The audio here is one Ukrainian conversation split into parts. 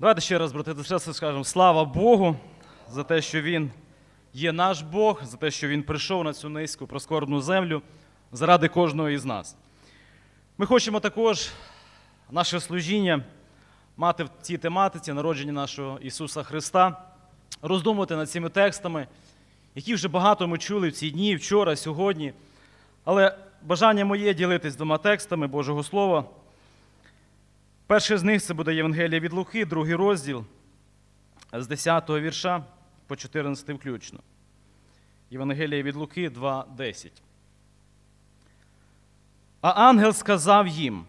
Давайте ще раз, брати сестри, скажемо слава Богу за те, що Він є наш Бог, за те, що Він прийшов на цю низьку проскорбну землю заради кожного із нас. Ми хочемо також наше служіння мати в цій тематиці народження нашого Ісуса Христа, роздумувати над цими текстами, які вже багато ми чули в ці дні, вчора, сьогодні. Але бажання моє ділитись двома текстами Божого Слова. Перший з них це буде Євангелія від Луки, другий розділ з 10 го вірша по 14 включно. Євангелія від Луки 2.10. А ангел сказав їм: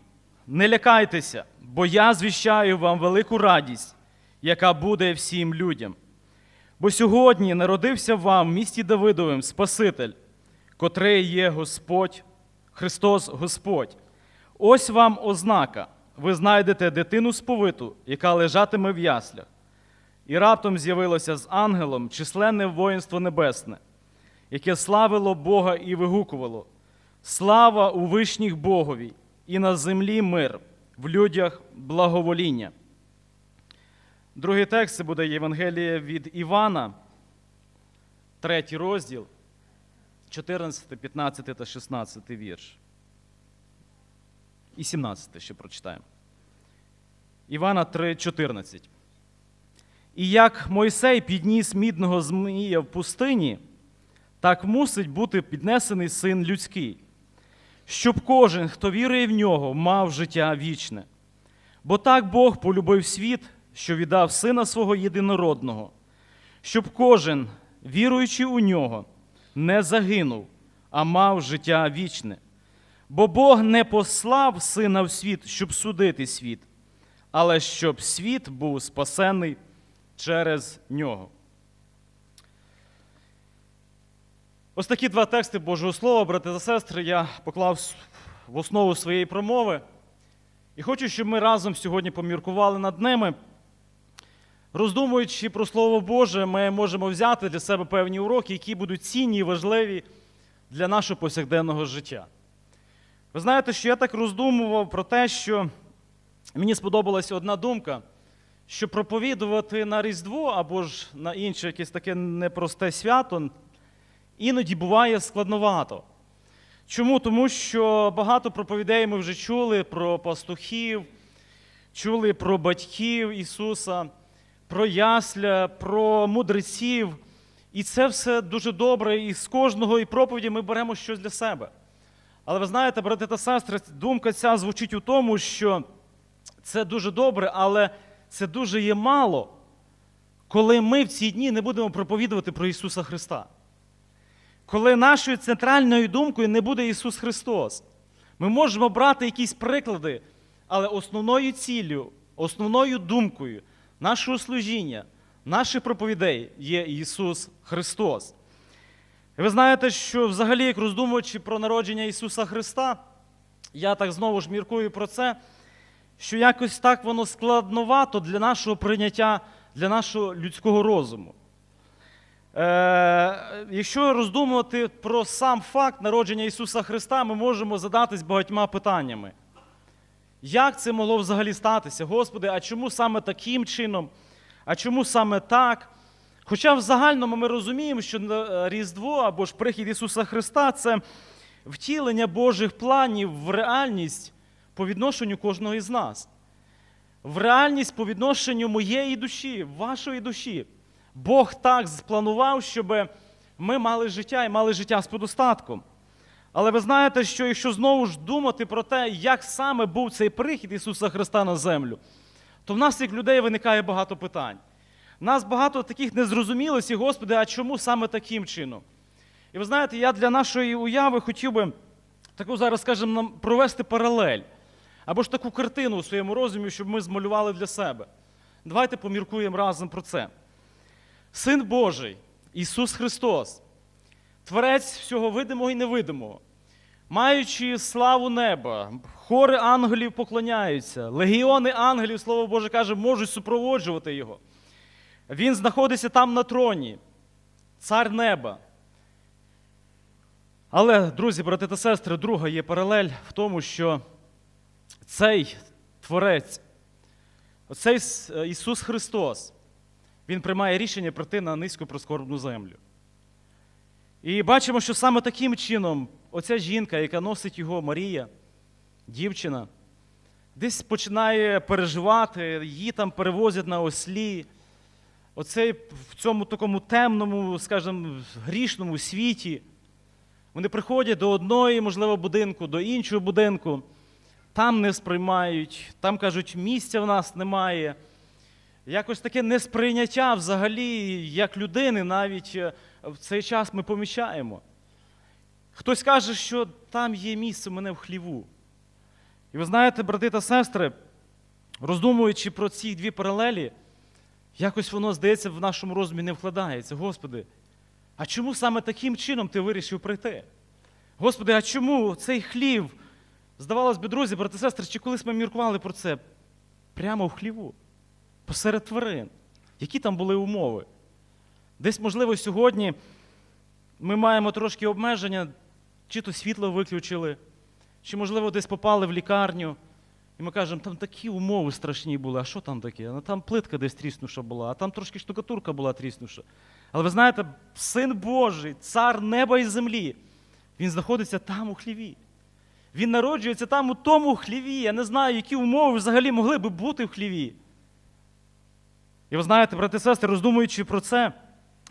Не лякайтеся, бо я звіщаю вам велику радість, яка буде всім людям. Бо сьогодні народився вам в місті Давидовим Спаситель, котрий є Господь, Христос Господь. Ось вам ознака. Ви знайдете дитину сповиту, яка лежатиме в яслях. І раптом з'явилося з ангелом численне воїнство небесне, яке славило Бога і вигукувало: Слава у вишніх Богові, і на землі мир, в людях благовоління. Другий текст це буде Євангеліє від Івана, третій розділ, 14, 15 та 16 вірш. І 17 ще прочитаємо. Івана 3,14. І як Мойсей підніс мідного змія в пустині, так мусить бути піднесений син людський, щоб кожен, хто вірує в нього, мав життя вічне. Бо так Бог полюбив світ, що віддав сина свого єдинородного, щоб кожен, віруючи у нього, не загинув, а мав життя вічне. Бо Бог не послав сина в світ, щоб судити світ, але щоб світ був спасений через нього. Ось такі два тексти Божого Слова, брати та сестри, я поклав в основу своєї промови. І хочу, щоб ми разом сьогодні поміркували над ними. Роздумуючи про Слово Боже, ми можемо взяти для себе певні уроки, які будуть цінні і важливі для нашого повсякденного життя. Ви знаєте, що я так роздумував про те, що мені сподобалася одна думка, що проповідувати на Різдво або ж на інше якесь таке непросте свято іноді буває складновато. Чому? Тому що багато проповідей ми вже чули про пастухів, чули про батьків Ісуса, про ясля, про мудреців. І це все дуже добре, і з кожного і проповіді ми беремо щось для себе. Але ви знаєте, брати та сестри, думка ця звучить у тому, що це дуже добре, але це дуже є мало, коли ми в ці дні не будемо проповідувати про Ісуса Христа. Коли нашою центральною думкою не буде Ісус Христос. Ми можемо брати якісь приклади, але основною ціллю, основною думкою нашого служіння, наших проповідей є Ісус Христос. Ви знаєте, що взагалі, як роздумуючи про народження Ісуса Христа, я так знову ж міркую про це, що якось так воно складновато для нашого прийняття, для нашого людського розуму. Е, Якщо роздумувати про сам факт народження Ісуса Христа, ми можемо задатись багатьма питаннями. Як це могло взагалі статися? Господи, а чому саме таким чином? А чому саме так? Хоча в загальному ми розуміємо, що Різдво або ж прихід Ісуса Христа це втілення Божих планів в реальність по відношенню кожного із нас. В реальність по відношенню моєї душі, вашої душі. Бог так спланував, щоб ми мали життя і мали життя з подостатком. Але ви знаєте, що якщо знову ж думати про те, як саме був цей прихід Ісуса Христа на землю, то в нас, як людей, виникає багато питань. Нас багато таких незрозумілостей, Господи, а чому саме таким чином? І ви знаєте, я для нашої уяви хотів би таку зараз, скажімо, провести паралель. Або ж таку картину у своєму розумі, щоб ми змалювали для себе. Давайте поміркуємо разом про це. Син Божий, Ісус Христос, Творець всього видимого і невидимого, маючи славу неба, хори ангелів поклоняються, легіони ангелів, Слово Боже каже, можуть супроводжувати Його. Він знаходиться там на троні, цар неба. Але, друзі, брати та сестри, друга є паралель в тому, що цей творець оцей е, Ісус Христос, Він приймає рішення прийти на низьку прискорбну землю. І бачимо, що саме таким чином оця жінка, яка носить його Марія, дівчина, десь починає переживати, її там перевозять на ослі. Оцей в цьому такому темному, скажімо, грішному світі. Вони приходять до одної, можливо, будинку, до іншого будинку, там не сприймають, там кажуть, місця в нас немає. Якось таке несприйняття взагалі, як людини, навіть е, в цей час ми помічаємо. Хтось каже, що там є місце мене в хліву. І ви знаєте, брати та сестри, роздумуючи про ці дві паралелі, якось воно, здається, в нашому розумі не вкладається. Господи, а чому саме таким чином ти вирішив прийти? Господи, а чому цей хлів? Здавалось би, друзі, брати сестри, чи колись ми міркували про це? Прямо в хліву, посеред тварин. Які там були умови? Десь, можливо, сьогодні ми маємо трошки обмеження, чи то світло виключили, чи, можливо, десь попали в лікарню. І ми кажемо, там такі умови страшні були, а що там таке? Ну, там плитка десь тріснуша була, а там трошки штукатурка була тріснуша. Але ви знаєте, син Божий, цар неба і землі, він знаходиться там у хліві. Він народжується там у тому хліві. Я не знаю, які умови взагалі могли би бути в хліві. І ви знаєте, брати і сестри, роздумуючи про це,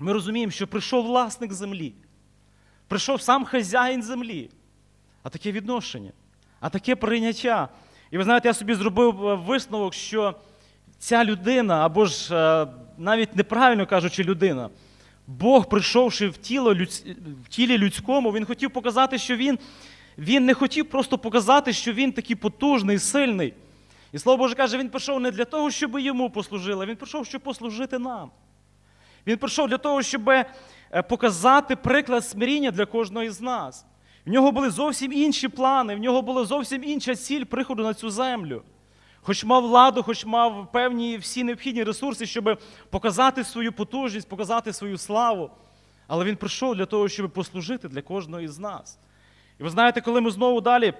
ми розуміємо, що прийшов власник землі, прийшов сам хазяїн землі. А таке відношення, а таке прийняття. І ви знаєте, я собі зробив е, висновок, що ця людина, або ж е, навіть неправильно кажучи, людина, Бог, прийшовши в, тіло, в тілі людському, він хотів показати, що він, він не хотів просто показати, що він такий потужний, сильний. І слово Боже каже, він прийшов не для того, щоб йому послужили, він прийшов, щоб послужити нам. Він прийшов для того, щоб е, показати приклад смиріння для кожного із нас. В нього були зовсім інші плани, в нього була зовсім інша ціль приходу на цю землю. Хоч мав владу, хоч мав певні всі необхідні ресурси, щоб показати свою потужність, показати свою славу. Але він прийшов для того, щоб послужити для кожного із нас. І ви знаєте, коли ми знову далі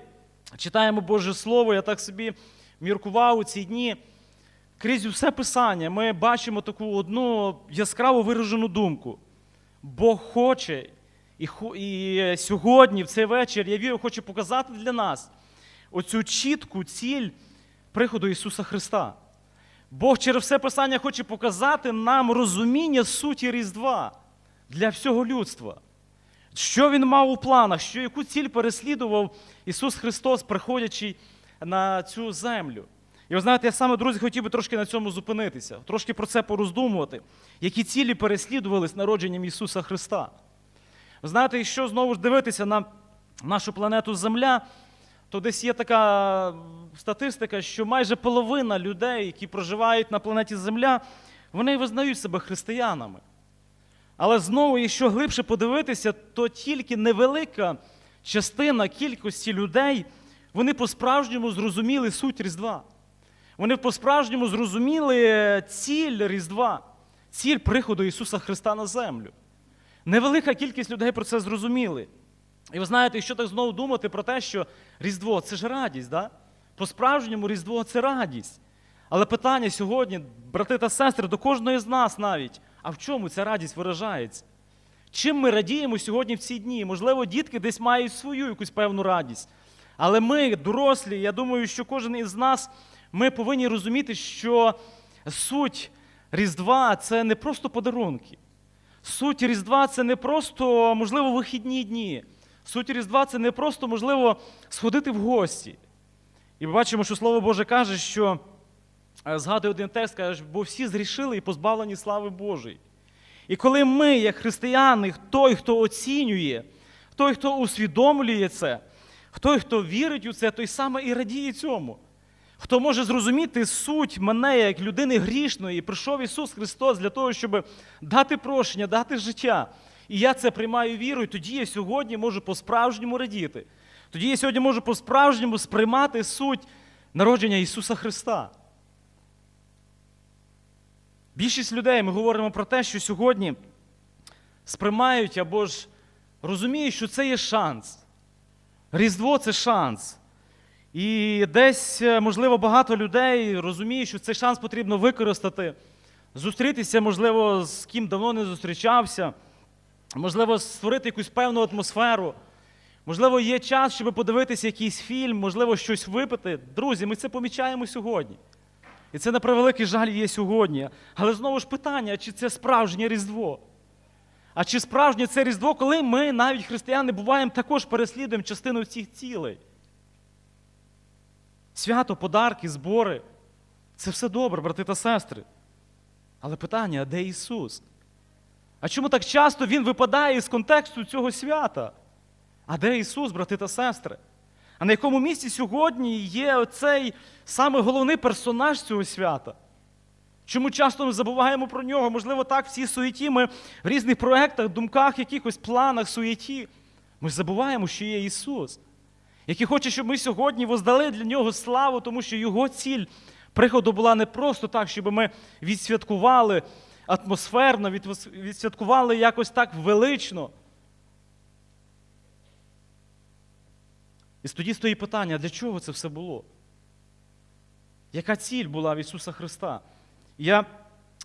читаємо Боже Слово, я так собі міркував у ці дні. Крізь усе писання ми бачимо таку одну яскраво виражену думку. Бог хоче, і, і сьогодні, в цей вечір, я вірю, хоче показати для нас оцю чітку ціль приходу Ісуса Христа. Бог через все писання хоче показати нам розуміння суті Різдва для всього людства. Що він мав у планах, що яку ціль переслідував Ісус Христос, приходячи на цю землю. І ви знаєте, я саме, друзі, хотів би трошки на цьому зупинитися, трошки про це пороздумувати, які цілі переслідувались народженням Ісуса Христа. Ви знаєте, якщо знову ж дивитися на нашу планету Земля, то десь є така статистика, що майже половина людей, які проживають на планеті Земля, вони визнають себе християнами. Але знову, якщо глибше подивитися, то тільки невелика частина кількості людей, вони по-справжньому зрозуміли суть Різдва. Вони по-справжньому зрозуміли ціль Різдва, ціль приходу Ісуса Христа на землю. Невелика кількість людей про це зрозуміли. І ви знаєте, якщо так знову думати про те, що Різдво це ж радість, да? по-справжньому Різдво це радість. Але питання сьогодні, брати та сестри, до кожної з нас навіть, а в чому ця радість виражається? Чим ми радіємо сьогодні в ці дні? Можливо, дітки десь мають свою якусь певну радість. Але ми, дорослі, я думаю, що кожен із нас, ми повинні розуміти, що суть Різдва це не просто подарунки. Суть Різдва це не просто, можливо, вихідні дні. Суть Різдва це не просто, можливо, сходити в гості. І ми бачимо, що Слово Боже каже, що е, згадує один текст, каже, бо всі зрішили і позбавлені слави Божої. І коли ми, як християни, той, хто оцінює, той, хто усвідомлює це, той, хто вірить у це, той саме і радіє цьому. Хто може зрозуміти суть мене як людини грішної, прийшов Ісус Христос для того, щоб дати прощення, дати життя. І я це приймаю вірою, тоді я сьогодні можу по-справжньому радіти. Тоді я сьогодні можу по-справжньому сприймати суть народження Ісуса Христа. Більшість людей ми говоримо про те, що сьогодні сприймають або ж розуміють, що це є шанс. Різдво це шанс. І десь, е, можливо, багато людей розуміє, що цей шанс потрібно використати, зустрітися, можливо, з ким давно не зустрічався, можливо, створити якусь певну атмосферу. Можливо, є час, щоб подивитися якийсь фільм, можливо, щось випити. Друзі, ми це помічаємо сьогодні. І це на превеликий жаль є сьогодні. Але знову ж питання, чи це справжнє Різдво? А чи справжнє це Різдво, коли ми, навіть християни, буваємо також переслідуємо частину цих цілей? Свято, подарки, збори це все добре, брати та сестри. Але питання, а де Ісус? А чому так часто Він випадає із контексту цього свята? А де Ісус, брати та сестри? А на якому місці сьогодні є оцей саме головний персонаж цього свята? Чому часто ми забуваємо про нього? Можливо, так в цій суєті ми в різних проєктах, думках, якихось планах, суєті. Ми забуваємо, що є Ісус, який хоче, щоб ми сьогодні воздали для нього славу, тому що Його ціль приходу була не просто так, щоб ми відсвяткували атмосферно, відсвяткували якось так велично. І тоді стоїть питання, для чого це все було? Яка ціль була в Ісуса Христа? Я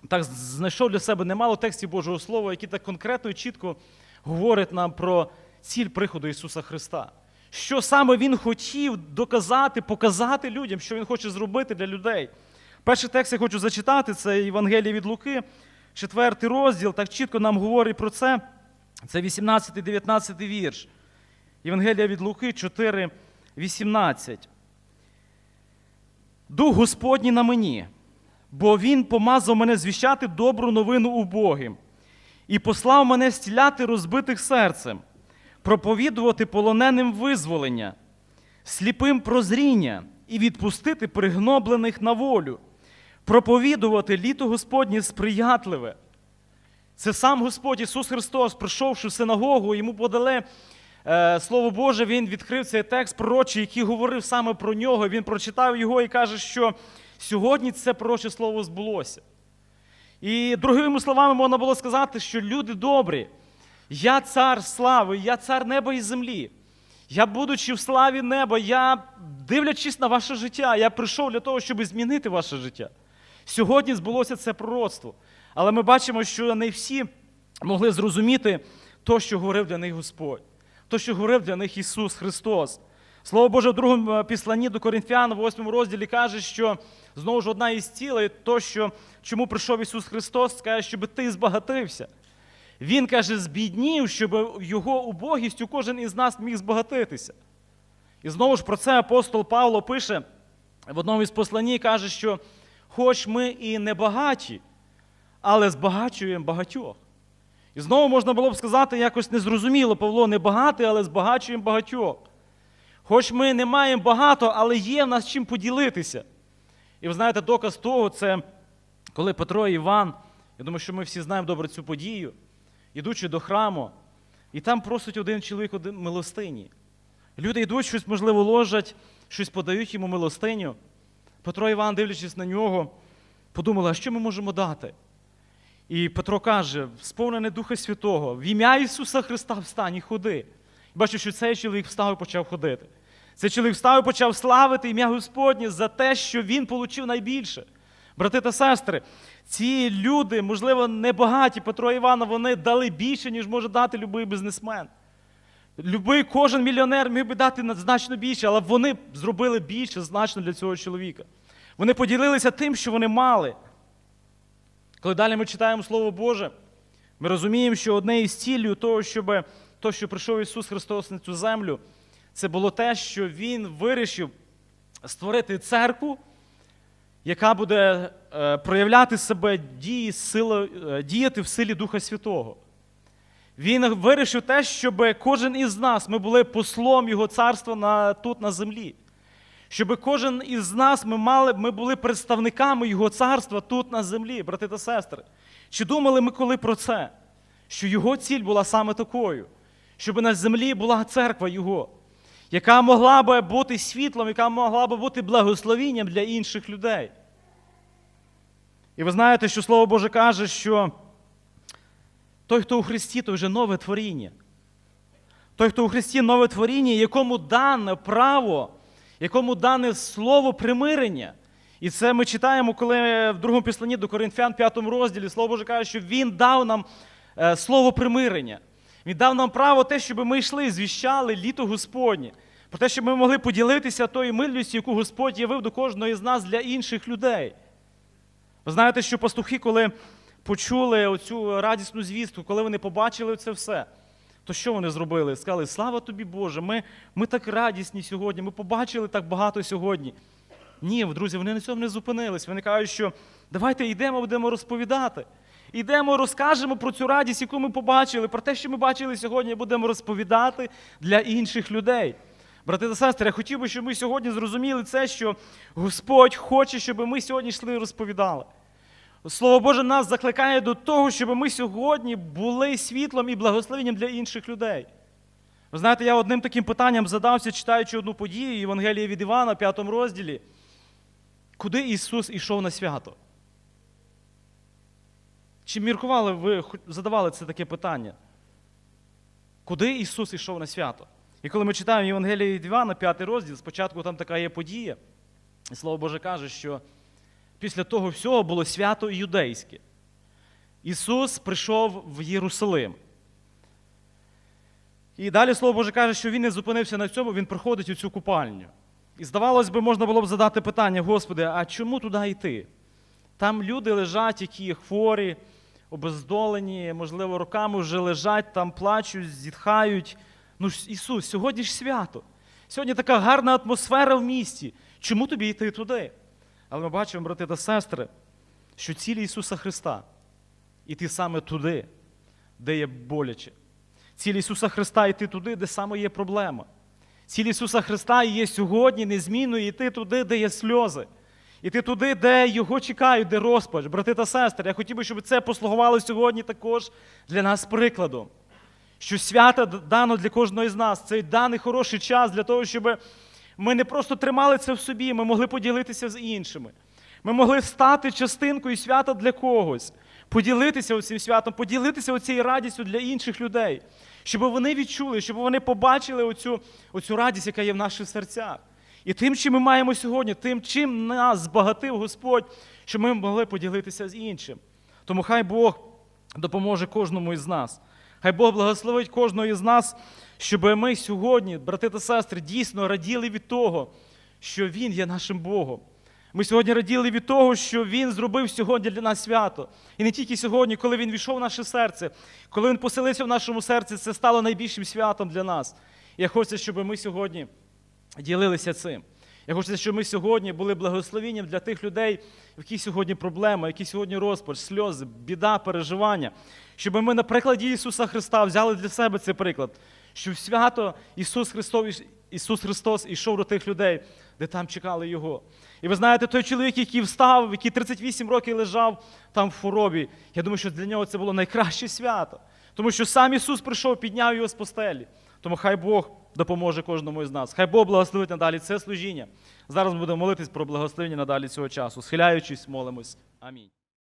так знайшов для себе немало текстів Божого Слова, які так конкретно і чітко говорять нам про ціль приходу Ісуса Христа. Що саме Він хотів доказати, показати людям, що Він хоче зробити для людей. Перший текст я хочу зачитати, це Євангеліє від Луки, четвертий розділ, так чітко нам говорить про це. Це 18-19 вірш. Євангелія від Луки 4, 18. Дух Господній на мені, бо Він помазав мене звіщати добру новину убогим і послав мене стіляти розбитих серцем, проповідувати полоненим визволення, сліпим прозріння і відпустити пригноблених на волю, проповідувати літо Господнє сприятливе. Це сам Господь Ісус Христос, прийшовши в синагогу, йому подали е, Слово Боже, Він відкрив цей текст пророчий, який говорив саме про нього. Він прочитав його і каже, що сьогодні це пророче слово збулося. І другими словами можна було сказати, що люди добрі, я цар слави, я цар неба і землі. Я, будучи в славі неба, я, дивлячись на ваше життя, я прийшов для того, щоб змінити ваше життя. Сьогодні збулося це пророцтво. Але ми бачимо, що не всі могли зрозуміти то, що говорив для них Господь, то, що говорив для них Ісус Христос. Слово Боже, в другому е, післанні до Коринфян, в 8 розділі каже, що знову ж одна із цілей, то, що чому прийшов Ісус Христос, каже, щоб ти збагатився. Він каже, збіднів, щоб його убогістю кожен із нас міг збагатитися. І знову ж про це апостол Павло пише в одному із посланні, каже, що хоч ми і не багаті, але збагачуємо багатьох. І знову можна було б сказати якось незрозуміло, Павло не багатий, але збагачуємо багатьох. Хоч ми не маємо багато, але є в нас чим поділитися. І ви знаєте, доказ того, це коли Петро і Іван, я думаю, що ми всі знаємо добре цю подію, ідучи до храму, і там просить один чоловік один милостині. Люди йдуть, щось, можливо, ложать, щось подають йому милостиню. Петро Іван, дивлячись на нього, подумали, а що ми можемо дати? І Петро каже, сповнене Духа Святого, в ім'я Ісуса Христа встань і ходи. І бачу, що цей чоловік встав і почав ходити. Цей чоловік встав і почав славити ім'я Господнє за те, що він отримав найбільше. Брати та сестри, ці люди, можливо, небагаті, Петро і Івана, вони дали більше, ніж може дати будь-який бізнесмен. Любий кожен мільйонер міг би дати значно більше, але вони зробили більше значно для цього чоловіка. Вони поділилися тим, що вони мали. Коли далі ми читаємо Слово Боже, ми розуміємо, що одне із цілей того, щоб то, що прийшов Ісус Христос на цю землю, це було те, що Він вирішив створити церкву, яка буде е, проявляти себе дії, сила, е, діяти в силі Духа Святого. Він вирішив те, щоб кожен із нас ми були послом Його царства на, тут на землі. Щоб кожен із нас ми, мали, ми були представниками Його царства тут на землі, брати та сестри. Чи думали ми коли про це? Що Його ціль була саме такою, щоб на землі була церква Його, яка могла би бути світлом, яка могла би бути благословінням для інших людей. І ви знаєте, що Слово Боже каже, що той, хто у Христі, то вже нове творіння. Той, хто у Христі нове творіння, якому дане право, якому дане слово примирення. І це ми читаємо, коли в другому післанні до Коринфян, п'ятому розділі, слово Боже каже, що Він дав нам е, слово примирення. Він дав нам право те, щоб ми йшли, звіщали літо Господнє. Про те, щоб ми могли поділитися тою милістю, яку Господь явив до кожного з нас для інших людей. Ви знаєте, що пастухи, коли почули оцю радісну звістку, коли вони побачили це все, то що вони зробили? Сказали, слава тобі, Боже, ми, ми так радісні сьогодні, ми побачили так багато сьогодні. Ні, друзі, вони на цьому не зупинились. Вони кажуть, що давайте йдемо, будемо розповідати. Йдемо, розкажемо про цю радість, яку ми побачили, про те, що ми бачили сьогодні, будемо розповідати для інших людей. Брати та сестри, я хотів би, щоб ми сьогодні зрозуміли це, що Господь хоче, щоб ми сьогодні йшли і розповідали. Слово Боже нас закликає до того, щоб ми сьогодні були світлом і благословенням для інших людей. Ви знаєте, я одним таким питанням задався, читаючи одну подію Євангелія від Івана, п'ятому розділі. Куди Ісус ішов на свято? Чи міркували ви, задавали це таке питання? Куди Ісус ішов на свято? І коли ми читаємо Євангелія від Івана, п'ятий розділ, спочатку там така є подія, і Слово Боже каже, що після того всього було свято юдейське. Ісус прийшов в Єрусалим. І далі Слово Боже каже, що він не зупинився на цьому, він приходить у цю купальню. І здавалось би, можна було б задати питання, Господи, а чому туди йти? Там люди лежать, які хворі, обездолені, можливо, роками вже лежать, там плачуть, зітхають. Ну, Ісус, сьогодні ж свято. Сьогодні така гарна атмосфера в місті. Чому тобі йти туди? Але ми бачимо, брати та сестри, що ціль Ісуса Христа іти саме туди, де є боляче. Ціль Ісуса Христа йти туди, де саме є проблема. Ціль Ісуса Христа є сьогодні незмінною йти туди, де є сльози. Іти туди, де його чекають, де розпач. Брати та сестри, я хотів би, щоб це послугувало сьогодні також для нас прикладом. Що свято дано для кожного з нас. Цей даний хороший час для того, щоб ми не просто тримали це в собі, ми могли поділитися з іншими. Ми могли стати частинкою свята для когось, поділитися цим святом, поділитися цією радістю для інших людей, щоб вони відчули, щоб вони побачили оцю, оцю радість, яка є в наших серцях. І тим, чим ми маємо сьогодні, тим, чим нас збагатив Господь, щоб ми могли поділитися з іншим. Тому хай Бог допоможе кожному із нас. Хай Бог благословить кожного із нас, щоб ми сьогодні, брати та сестри, дійсно раділи від того, що Він є нашим Богом. Ми сьогодні раділи від того, що Він зробив сьогодні для нас свято. І не тільки сьогодні, коли Він війшов в наше серце, коли Він поселився в нашому серці, це стало найбільшим святом для нас. Я хочу, щоб ми сьогодні ділилися цим. Я хочу, щоб ми сьогодні були благословенням для тих людей, яких сьогодні проблема, які сьогодні розпач, сльози, біда, переживання. Щоб ми на прикладі Ісуса Христа взяли для себе цей приклад, що в свято Ісус Христос, Ісус Христос ішов до тих людей, де там чекали Його. І ви знаєте, той чоловік, який встав, який 38 років лежав там в хворобі, я думаю, що для нього це було найкраще свято. Тому що сам Ісус прийшов, підняв його з постелі. Тому хай Бог допоможе кожному із нас. Хай Бог благословить надалі це служіння. Зараз будемо молитись про благословення надалі цього часу. Схиляючись, молимось. Амінь.